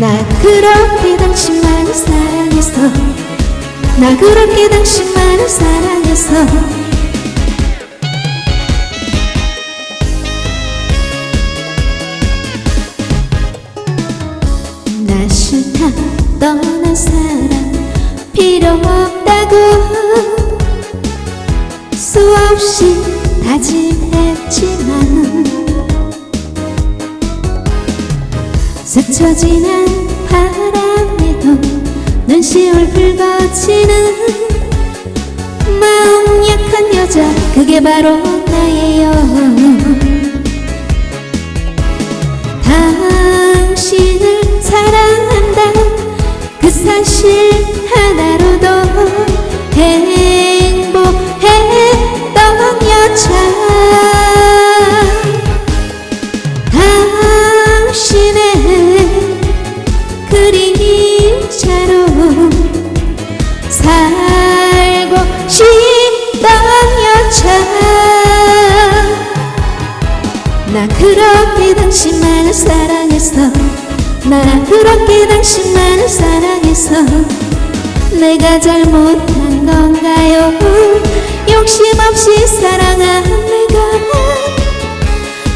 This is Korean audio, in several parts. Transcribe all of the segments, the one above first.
나 그렇게 당신만을 사랑했어. 나 그렇게 당신만을 사랑했어. 나 싫다 떠난 사람 필요 없다고. 수없이 다짐했지만 스쳐 지난 바람에도 눈시울 붉어지는 마음 약한 여자 그게 바로 나예요 당신을 사랑한다. 그 사실 하나로도 그렇게 당신만을 사랑했어 나 그렇게 당신만을 사랑했어 내가 잘못한 건가요? 욕심 없이 사랑한 내가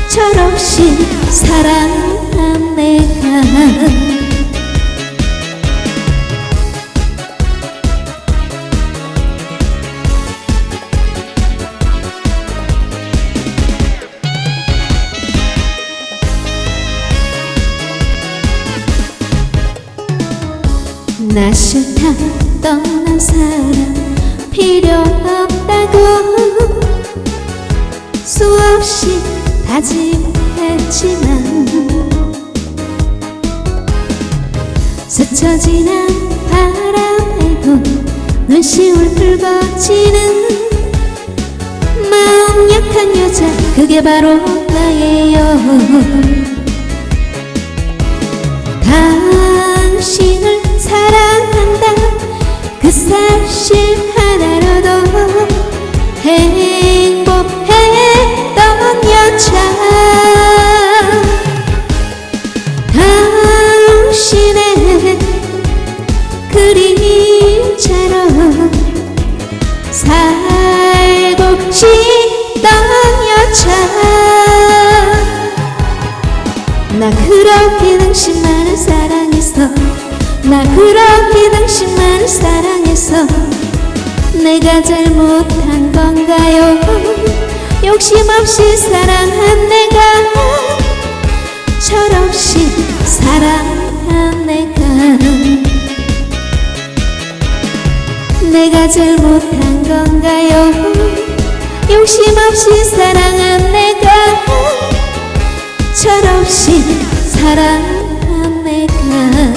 철없이 사랑 나 싫다 떠난 사람 필요 없다고. 수없이 다짐했지만 스쳐 지난 바람에도 눈시울 붉어지는 마음 약한 여자 그게 바로 나예요 사실 하나로도 행복했던 여자 당신의 그림자로 살고 싶던 여자 나 그렇게 당신만을 사랑했어. 나 그렇게 당신만을 사랑했어 내가 잘못한 건가요? 욕심 없이 사랑한 내가 철없이 사랑한 내가 내가 잘못한 건가요? 욕심 없이 사랑한 내가 철없이 사랑한 내가